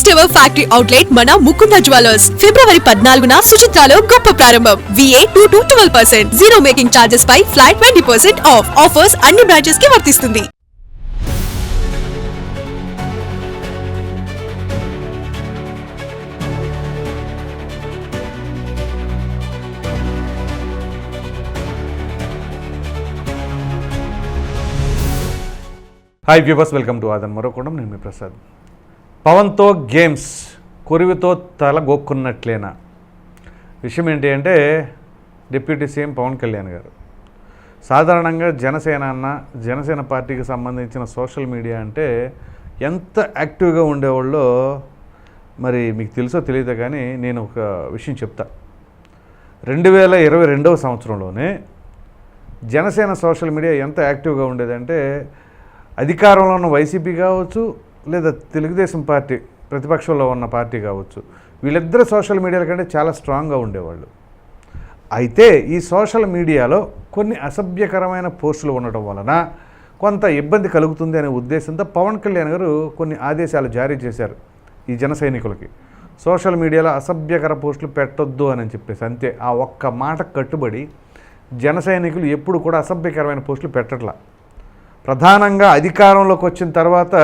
First ever factory outlet మన Mukunda jewellers. ఫిబ్రవరి పద్నాలుగున సుచిత్రాలో గొప్ప ప్రారంభం. VA two to twelve percent zero making charges pi flat twenty percent off offers అన్ని బ్రాంచెస్కి వర్తిస్తుంది. హాయ్ వ్యూవర్స్ వెల్కమ్ టు ఆదన్ మరో కూడా నేను మీ ప్రసాద్. పవన్తో గేమ్స్ కొరివితో తల గోక్కున్నట్లేనా? విషయం ఏంటి అంటే డిప్యూటీ సీఎం పవన్ కళ్యాణ్ గారు. సాధారణంగా జనసేన అన్న జనసేన పార్టీకి సంబంధించిన సోషల్ మీడియా అంటే ఎంత యాక్టివ్గా ఉండేవాళ్ళో మరి మీకు తెలుసో తెలియదు కానీ నేను ఒక విషయం చెప్తా. రెండు వేల ఇరవై రెండవ సంవత్సరంలోనే జనసేన సోషల్ మీడియా ఎంత యాక్టివ్గా ఉండేదంటే అధికారంలో ఉన్న వైసీపీ కావచ్చు లేదా తెలుగుదేశం పార్టీ ప్రతిపక్షంలో ఉన్న పార్టీ కావచ్చు వీళ్ళిద్దరు సోషల్ మీడియాల కంటే చాలా స్ట్రాంగ్గా ఉండేవాళ్ళు. అయితే ఈ సోషల్ మీడియాలో కొన్ని అసభ్యకరమైన పోస్టులు ఉండటం వలన కొంత ఇబ్బంది కలుగుతుంది అనే ఉద్దేశంతో పవన్ కళ్యాణ్ గారు కొన్ని ఆదేశాలు జారీ చేశారు ఈ జన సైనికులకి. సోషల్ మీడియాలో అసభ్యకర పోస్టులు పెట్టొద్దు అని చెప్పేసి అంతే ఆ ఒక్క మాట కట్టుబడి జన సైనికులు ఎప్పుడు కూడా అసభ్యకరమైన పోస్టులు పెట్టట్లా. ప్రధానంగా అధికారంలోకి వచ్చిన తర్వాత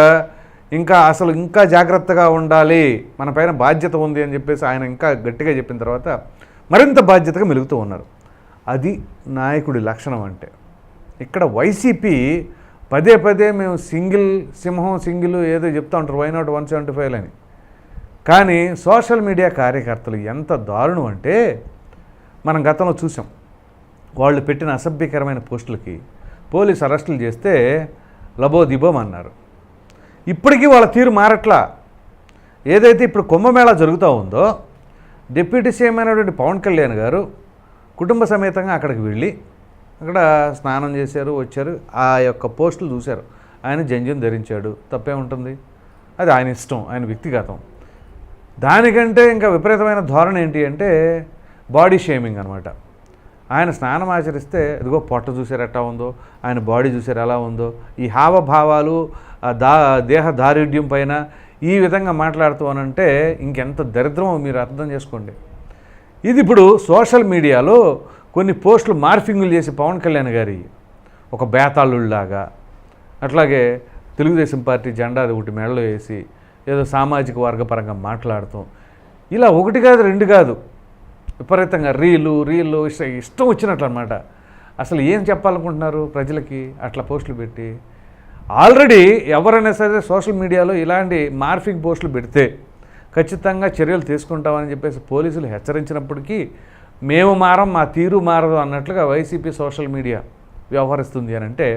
ఇంకా అసలు ఇంకా జాగ్రత్తగా ఉండాలి మన పైన బాధ్యత ఉంది అని చెప్పేసి ఆయన ఇంకా గట్టిగా చెప్పిన తర్వాత మరింత బాధ్యతగా మెలుగుతూ ఉన్నారు. అది నాయకుడి లక్షణం అంటే. ఇక్కడ వైసీపీ పదే పదే మేము సింగిల్ సింహం సింగిల్ ఏదో చెప్తా ఉంటారు why not one seventy five అని కానీ సోషల్ మీడియా కార్యకర్తలు ఎంత దారుణం అంటే మనం గతంలో చూసాం. వాళ్ళు పెట్టిన అసభ్యకరమైన పోస్టులకి పోలీసు అరెస్టులు చేస్తే లబోదిబోం అన్నారు. ఇప్పటికీ వాళ్ళ తీరు మారట్లా. ఏదైతే ఇప్పుడు కుంభమేళా జరుగుతూ ఉందో డిప్యూటీ సీఎం అయినటువంటి పవన్ కళ్యాణ్ గారు కుటుంబ సమేతంగా అక్కడికి వెళ్ళి అక్కడ స్నానం చేశారు వచ్చారు. ఆ యొక్క పోస్టులు చూశారు. ఆయన జంజం ధరించాడు. తప్పే ఉంటుంది. అది ఆయన ఇష్టం ఆయన వ్యక్తిగతం. దానికంటే ఇంకా విపరీతమైన ధోరణి ఏంటి అంటే బాడీ షేమింగ్ అనమాట ఆయన స్నానం ఆచరిస్తే ఇదిగో పొట్ట చూసారు ఎట్టా ఉందో ఆయన బాడీ చూసారు ఎలా ఉందో ఈ హావభావాలు దా దేహ దారుఢ్యం పైన ఈ విధంగా మాట్లాడుతూ అనంటే ఇంకెంత దరిద్రమో మీరు అర్థం చేసుకోండి. ఇది ఇప్పుడు సోషల్ మీడియాలో కొన్ని పోస్టులు మార్ఫింగులు చేసి పవన్ కళ్యాణ్ గారి ఒక బేతాళుల్లాగా అట్లాగే తెలుగుదేశం పార్టీ జెండా అది ఒకటి మెడలో వేసి ఏదో సామాజిక వర్గపరంగా మాట్లాడతాం ఇలా ఒకటి కాదు రెండు కాదు విపరీతంగా రీలు రీలు ఇష్టం ఇష్టం వచ్చినట్లు అనమాట అసలు ఏం చెప్పాలనుకుంటున్నారు ప్రజలకి? అట్లా పోస్టులు పెట్టి ఆల్రెడీ ఎవరైనా సరే సోషల్ మీడియాలో ఇలాంటి మార్ఫిక్ పోస్టులు పెడితే ఖచ్చితంగా చర్యలు తీసుకుంటామని చెప్పేసి పోలీసులు హెచ్చరించినప్పటికీ మేము మారం మా తీరు మారదు అన్నట్లుగా వైసీపీ సోషల్ మీడియా వ్యవహరిస్తుంది అని అంటే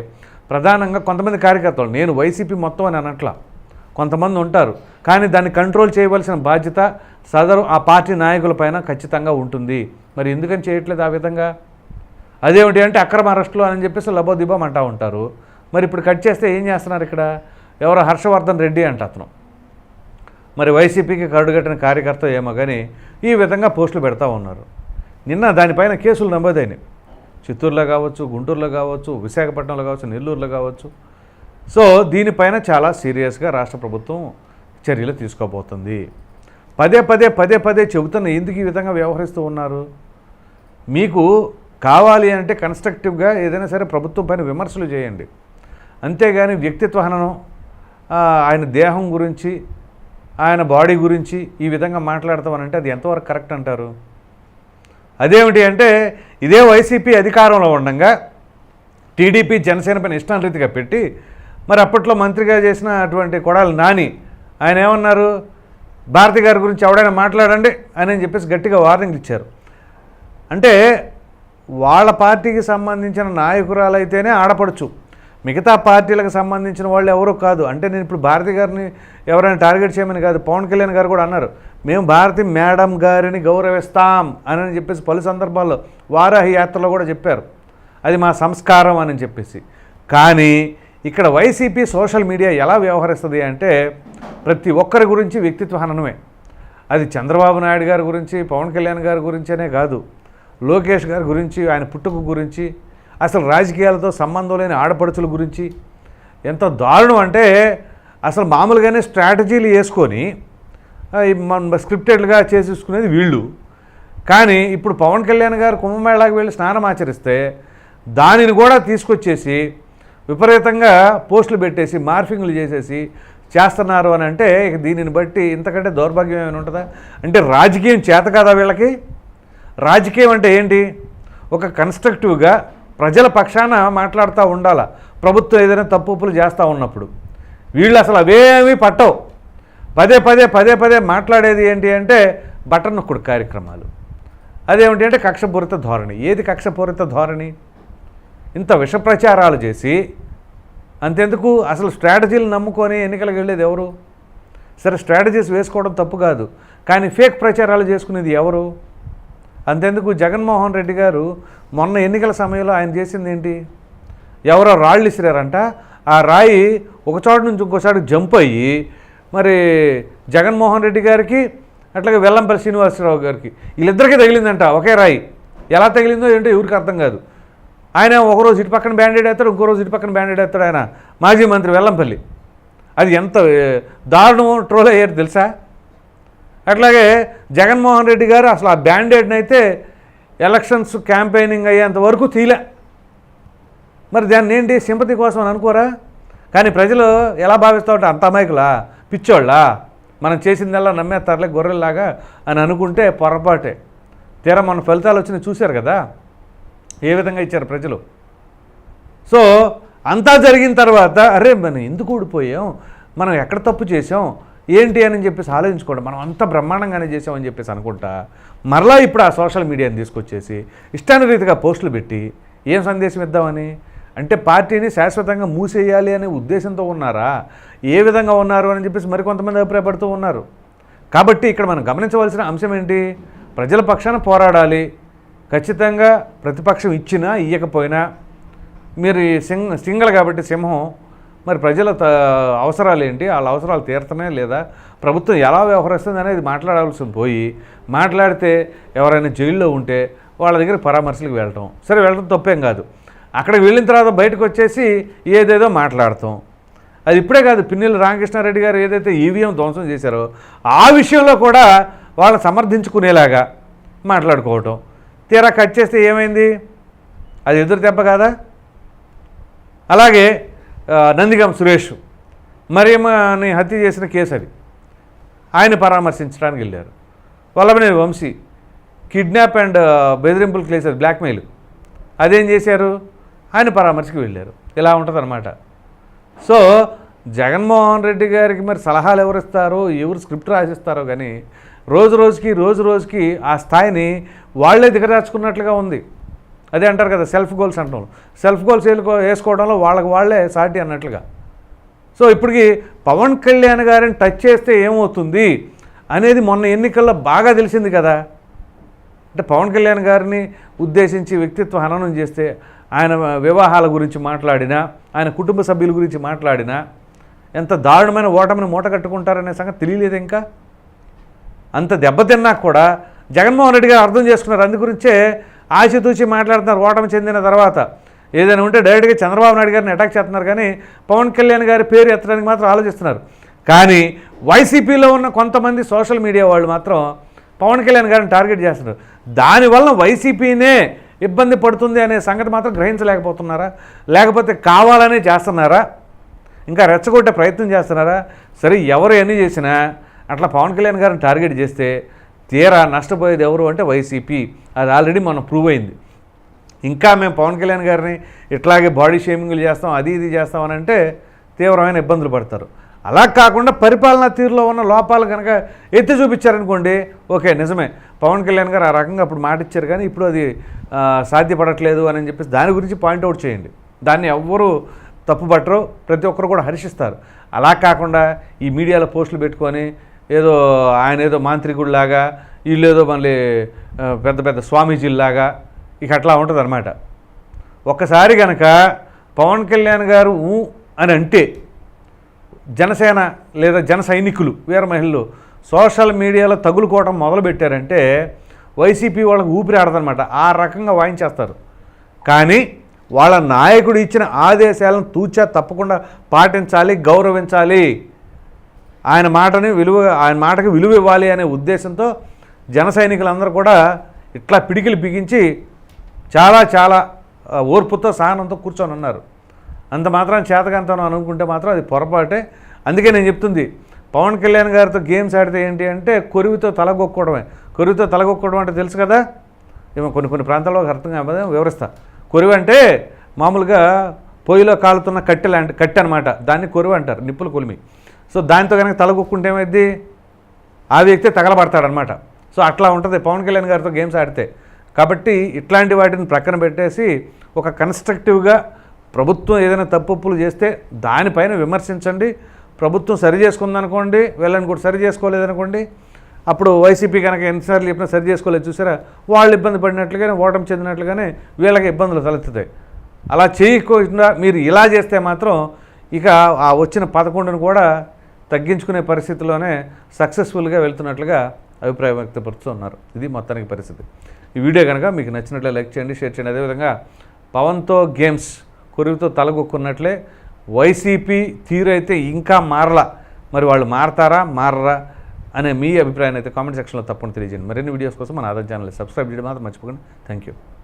ప్రధానంగా కొంతమంది కార్యకర్తలు నేను వైసీపీ మొత్తం అని అనట్లా కొంతమంది ఉంటారు. కానీ దాన్ని కంట్రోల్ చేయవలసిన బాధ్యత సదరు ఆ పార్టీ నాయకులపైన ఖచ్చితంగా ఉంటుంది. మరి ఎందుకని చేయట్లేదు ఆ విధంగా? అదేమిటి అంటే అక్రమ అరెస్టులు అని చెప్పేసి లబోదిబం అంటూ ఉంటారు. మరి ఇప్పుడు కట్ చేస్తే ఏం చేస్తున్నారు ఇక్కడ? ఎవరో హర్షవర్ధన్ రెడ్డి అంట అతను. మరి వైసీపీకి కరుడుగట్టిన కార్యకర్త ఏమో కానీ ఈ విధంగా పోస్టులు పెడతా ఉన్నారు. నిన్న దానిపైన కేసులు నమోదైనవి. చిత్తూరులో కావచ్చు గుంటూరులో కావచ్చు విశాఖపట్నంలో కావచ్చు నెల్లూరులో కావచ్చు. సో దీనిపైన చాలా సీరియస్గా రాష్ట్ర ప్రభుత్వం చర్యలు తీసుకోబోతుంది. పదే పదే పదే పదే చెబుతున్న ఎందుకు ఈ విధంగా వ్యవహరిస్తూ ఉన్నారు? మీకు కావాలి అంటే కన్స్ట్రక్టివ్గా ఏదైనా సరే ప్రభుత్వం పైన విమర్శలు చేయండి. అంతేగాని వ్యక్తిత్వ హననం ఆయన దేహం గురించి ఆయన బాడీ గురించి ఈ విధంగా మాట్లాడతామనంటే అది ఎంతవరకు కరెక్ట్ అంటారు? అదేమిటి అంటే ఇదే వైసీపీ అధికారంలో ఉండగా టీడీపీ జనసేన పైన ఇష్టం రీతిగా పెట్టి మరి అప్పట్లో మంత్రిగా చేసిన అటువంటి కొడాలి నాని ఆయన ఏమన్నారు భారతి గారి గురించి ఎవడైనా మాట్లాడండి అని చెప్పేసి గట్టిగా వార్నింగ్ ఇచ్చారు. అంటే వాళ్ళ పార్టీకి సంబంధించిన నాయకురాలైతేనే ఆడపడచ్చు మిగతా పార్టీలకు సంబంధించిన వాళ్ళు ఎవరో కాదు. అంటే నేను ఇప్పుడు భారతి గారిని ఎవరైనా టార్గెట్ చేయమని కాదు పవన్ కళ్యాణ్ గారు కూడా అన్నారు. మేము భారతి మేడం గారిని గౌరవిస్తాం అని చెప్పేసి పలు సందర్భాల్లో వారాహి యాత్రలో కూడా చెప్పారు. అది మా సంస్కారం అని చెప్పేసి. కానీ ఇక్కడ వైసీపీ సోషల్ మీడియా ఎలా వ్యవహరిస్తుంది అంటే ప్రతి ఒక్కరి గురించి వ్యక్తిత్వ హననమే. అది చంద్రబాబు నాయుడు గారి గురించి పవన్ కళ్యాణ్ గారి గురించనే కాదు లోకేష్ గారి గురించి ఆయన పుట్టుక గురించి అసలు రాజకీయాలతో సంబంధం లేని ఆడపడుచుల గురించి ఎంత దారుణం అంటే అసలు మామూలుగానే స్ట్రాటజీలు వేసుకొని మన స్క్రిప్టెడ్గా చేసేసుకునేది వీళ్ళు. కానీ ఇప్పుడు పవన్ కళ్యాణ్ గారు కుంభమేళాకి వెళ్ళి స్నానం ఆచరిస్తే దానిని కూడా తీసుకొచ్చేసి విపరీతంగా పోస్టులు పెట్టేసి మార్ఫింగ్లు చేసేసి చేస్తున్నారు అని అంటే ఇక దీనిని బట్టి ఇంతకంటే దౌర్భాగ్యం ఏమైనా ఉంటుందా? అంటే రాజకీయం చేత కదా వీళ్ళకి? రాజకీయం అంటే ఏంటి? ఒక కన్స్ట్రక్టివ్గా ప్రజల పక్షాన మాట్లాడుతూ ఉండాల. ప్రభుత్వం ఏదైనా తప్పులు చేస్తూ ఉన్నప్పుడు. వీళ్ళు అసలు అవేమీ పట్టవు. పదే పదే పదే పదే మాట్లాడేది ఏంటి అంటే బటన్ నొక్కుడు కార్యక్రమాలు. అదేమిటి అంటే కక్షపూరిత ధోరణి. ఏది కక్షపూరిత ధోరణి? ఇంత విష ప్రచారాలు చేసి అంతెందుకు? అసలు స్ట్రాటజీలు నమ్ముకొని ఎన్నికలకు వెళ్ళేది ఎవరు? సరే స్ట్రాటజీస్ వేసుకోవడం తప్పు కాదు. కానీ ఫేక్ ప్రచారాలు చేసుకునేది ఎవరు? అంతెందుకు జగన్మోహన్ రెడ్డి గారు మొన్న ఎన్నికల సమయంలో ఆయన చేసింది ఏంటి? ఎవరో రాళ్ళు ఇసిరారంట. ఆ రాయి ఒక చోట నుంచి ఇంకోసారి జంప్ అయ్యి మరి జగన్మోహన్ రెడ్డి గారికి అట్లాగే వెల్లంపల్లి శ్రీనివాసరావు గారికి వీళ్ళిద్దరికీ తగిలిందంట ఒకే రాయి. ఎలా తగిలిందో ఏంటో ఎవరికి అర్థం కాదు. ఆయన ఒకరోజు ఇటు పక్కన బ్యాండేడ్ వేస్తాడు ఇంకో రోజు ఇటు పక్కన బ్యాండేడ్ వేస్తాడు ఆయన మాజీ మంత్రి వెల్లంపల్లి. అది ఎంత దారుణం ట్రోల్ అయ్యారు తెలుసా? అట్లాగే జగన్మోహన్ రెడ్డి గారు అసలు ఆ బ్యాండేడ్ని అయితే ఎలక్షన్స్ క్యాంపెయినింగ్ అయ్యేంత వరకు తీలే. మరి దాన్ని ఏంటి సింపతి కోసం అని అనుకోరా? కానీ ప్రజలు ఎలా భావిస్తూ ఉంటే అంత అమాయకులా? పిచ్చోళ్ళా? మనం చేసిందల్లా నమ్మేస్తారులే గొర్రెల్లాగా అని అనుకుంటే పొరపాటే. తీరా మన ఫలితాలు వచ్చినాయి చూశారు కదా? ఏ విధంగా ఇచ్చారు ప్రజలు? సో అంతా జరిగిన తర్వాత అరే మనం ఎందుకు ఊడిపోయాం మనం ఎక్కడ తప్పు చేసాం ఏంటి అని చెప్పేసి ఆలోచించుకోండి మనం అంత బ్రహ్మాండంగానే చేసామని చెప్పేసి అనుకుంటా మరలా ఇప్పుడు ఆ సోషల్ మీడియాని తీసుకొచ్చేసి ఇష్టానురీతిగా పోస్టులు పెట్టి ఏం సందేశం ఇద్దామని? అంటే పార్టీని శాశ్వతంగా మూసేయాలి అనే ఉద్దేశంతో ఉన్నారా? ఏ విధంగా ఉన్నారు అని చెప్పేసి మరికొంతమంది అభిప్రాయపడుతూ ఉన్నారు. కాబట్టి ఇక్కడ మనం గమనించవలసిన అంశం ఏంటి? ప్రజల పక్షాన పోరాడాలి. ఖచ్చితంగా ప్రతిపక్షం ఇచ్చినా ఇయ్యకపోయినా మీరు సింగ్ సింగల్ కాబట్టి సింహం మరి ప్రజల అవసరాలు ఏంటి వాళ్ళ అవసరాలు తీరుతున్నాయా లేదా? ప్రభుత్వం ఎలా వ్యవహరిస్తుంది అనేది మాట్లాడాల్సి పోయి మాట్లాడితే ఎవరైనా జైల్లో ఉంటే వాళ్ళ దగ్గర పరామర్శలకు వెళ్ళటం. సరే వెళ్ళడం తప్పేం కాదు. అక్కడికి వెళ్ళిన తర్వాత బయటకు వచ్చేసి ఏదేదో మాట్లాడతాం. అది ఇప్పుడే కాదు పిన్నెల రామకృష్ణారెడ్డి గారు ఏదైతే ఈవీఎం ధ్వంసం చేశారో ఆ విషయంలో కూడా వాళ్ళు సమర్థించుకునేలాగా మాట్లాడుకోవటం. తీరా కట్ చేస్తే ఏమైంది? అది ఎదురు దెబ్బ కాదా? అలాగే నందిగం సురేష్ మరియమ్మని హత్య చేసిన కేసు అది ఆయన పరామర్శించడానికి వెళ్ళారు. వల్లభనేని వంశీ కిడ్నాప్ అండ్ బెదిరింపులు చేశారు బ్లాక్మెయిల్. అదేం చేశారు? ఆయన పరామర్శకు వెళ్ళారు. ఇలా ఉంటుంది సో జగన్మోహన్ రెడ్డి గారికి మరి సలహాలు ఎవరు ఇస్తారో ఎవరు స్క్రిప్ట్ రాసిస్తారో కానీ రోజు రోజుకి రోజు రోజుకి ఆ స్థాయిని వాళ్ళే దిగదార్చుకున్నట్లుగా ఉంది. అదే అంటారు కదా సెల్ఫ్ గోల్స్ అంటాం సెల్ఫ్ గోల్స్ వేసుకోవడంలో వాళ్ళకి వాళ్ళే సాటి అన్నట్లుగా. సో ఇప్పటికి పవన్ కళ్యాణ్ గారిని టచ్ చేస్తే ఏమవుతుంది అనేది మొన్న ఎన్నికల్లో బాగా తెలిసింది కదా. అంటే పవన్ కళ్యాణ్ గారిని ఉద్దేశించి వ్యక్తిత్వ హననం చేస్తే ఆయన వివాహాల గురించి మాట్లాడినా ఆయన కుటుంబ సభ్యుల గురించి మాట్లాడినా ఎంత దారుణమైన ఓటమిని మూట కట్టుకుంటారనే సంగతి తెలియలేదు ఇంకా. అంత దెబ్బతిన్నా కూడా జగన్మోహన్ రెడ్డి గారు అర్థం చేసుకున్నారు. అందు గురించే ఆచితూచి మాట్లాడుతున్నారు ఓటమి చెందిన తర్వాత. ఏదైనా ఉంటే డైరెక్ట్గా చంద్రబాబు నాయుడు గారిని అటాక్ చేస్తున్నారు కానీ పవన్ కళ్యాణ్ గారి పేరు ఎత్తడానికి మాత్రం ఆలోచిస్తున్నారు. కానీ వైసీపీలో ఉన్న కొంతమంది సోషల్ మీడియా వాళ్ళు మాత్రం పవన్ కళ్యాణ్ గారిని టార్గెట్ చేస్తున్నారు. దానివల్ల వైసీపీనే ఇబ్బంది పడుతుంది అనే సంగతి మాత్రం గ్రహించలేకపోతున్నారా? లేకపోతే కావాలనే చేస్తున్నారా? ఇంకా రెచ్చగొట్టే ప్రయత్నం చేస్తున్నారా? సరే ఎవరు ఎన్ని చేసినా అట్లా పవన్ కళ్యాణ్ గారిని టార్గెట్ చేస్తే తీరా నష్టపోయేది ఎవరు అంటే వైసీపీ. అది ఆల్రెడీ మనం ప్రూవ్ అయింది. ఇంకా మేము పవన్ కళ్యాణ్ గారిని ఇట్లాగే బాడీ షేమింగ్లు చేస్తాం అది ఇది చేస్తాం అని అంటే తీవ్రమైన ఇబ్బందులు పడతారు. అలా కాకుండా పరిపాలనా తీరులో ఉన్న లోపాలు కనుక ఎత్తి చూపించారనుకోండి ఓకే నిజమే. పవన్ కళ్యాణ్ గారు ఆ రకంగా అప్పుడు మాట ఇచ్చారు కానీ ఇప్పుడు అది సాధ్యపడట్లేదు అని చెప్పేసి దాని గురించి పాయింట్అవుట్ చేయండి. దాన్ని ఎవ్వరూ తప్పుపట్టరు ప్రతి ఒక్కరు కూడా హర్షిస్తారు. అలా కాకుండా ఈ మీడియాలో పోస్టులు పెట్టుకొని ఏదో ఆయన ఏదో మాంత్రికుడిలాగా వీళ్ళేదో మళ్ళీ పెద్ద పెద్ద స్వామీజీలాగా ఇక అట్లా ఉంటుంది అనమాట ఒక్కసారి కనుక పవన్ కళ్యాణ్ గారు ఊ అని అంటే జనసేన లేదా జన సైనికులు వీర మహిళలు సోషల్ మీడియాలో తగులుకోవడం మొదలుపెట్టారంటే వైసీపీ వాళ్ళకి ఊపిరి ఆడదనమాట ఆ రకంగా వాయించేస్తారు. కానీ వాళ్ళ నాయకుడు ఇచ్చిన ఆదేశాలను తూచా తప్పకుండా పాటించాలి గౌరవించాలి. ఆయన మాటని విలువ ఆయన మాటకి విలువ ఇవ్వాలి అనే ఉద్దేశంతో జన సైనికులందరూ కూడా ఇట్లా పిడికిలు బిగించి చాలా చాలా ఓర్పుతో సహనంతో కూర్చొని ఉన్నారు. అంత మాత్రం చేతకంతనం అనుకుంటే మాత్రం అది పొరపాటే. అందుకే నేను చెప్తుంది పవన్ కళ్యాణ్ గారితో గేమ్స్ ఆడితే ఏంటి అంటే కొరివితో తలగొక్కడమే కొరివితో తలగొక్కడం అంటే తెలుసు కదా? ఏమో కొన్ని కొన్ని ప్రాంతాల్లో అర్థం కాకపోతే వివరిస్తా. కొరివి అంటే మామూలుగా పొయ్యిలో కాలుతున్న కట్టె లాంటి కట్టె అనమాట దాన్ని కొరివి అంటారు నిప్పులు కొలిమి. సో దాంతో కనుక తలగొక్కుంటే ఏమైంది ఆ వ్యక్తే తగలబడతాడనమాట సో అట్లా ఉంటుంది. పవన్ కళ్యాణ్ గారితో గేమ్స్ ఆడితే. కాబట్టి ఇట్లాంటి వాటిని ప్రక్కన పెట్టేసి ఒక కన్స్ట్రక్టివ్గా ప్రభుత్వం ఏదైనా తప్పులు చేస్తే దానిపైన విమర్శించండి. ప్రభుత్వం సరి చేసుకుందనుకోండి వీళ్ళని కూడా సరి చేసుకోలేదనుకోండి. అప్పుడు వైసీపీ కనుక ఎన్నిసార్లు చెప్పినా సరి చేసుకోలేదు చూసారా? వాళ్ళు ఇబ్బంది పడినట్లుగానే ఓటమి చెందినట్లుగానే వీళ్ళకి ఇబ్బందులు తలెత్తుతాయి. అలా చేయకుండా మీరు ఇలా చేస్తే మాత్రం ఇక ఆ వచ్చిన పదకొండును కూడా తగ్గించుకునే పరిస్థితిలోనే సక్సెస్ఫుల్గా వెళ్తున్నట్లుగా అభిప్రాయం వ్యక్తపరుస్తున్నారు ఇది మొత్తానికి పరిస్థితి. ఈ వీడియో కనుక మీకు నచ్చినట్లే లైక్ చేయండి షేర్ చేయండి. అదేవిధంగా పవన్తో గేమ్స్ కొరివితో తలగొక్కున్నట్లే వైసీపీ తీరు అయితే ఇంకా మారలా. మరి వాళ్ళు మారతారా మారరా అనే మీ అభిప్రాయాన్ని అయితే కామెంట్ సెక్షన్లో తప్పకుండా తెలియజేయండి. మరిన్ని వీడియోస్ కోసం మన ఆధార్ ఛానల్ సబ్స్క్రైబ్ చేయడం మాత్రం మర్చిపోకండి. Thank you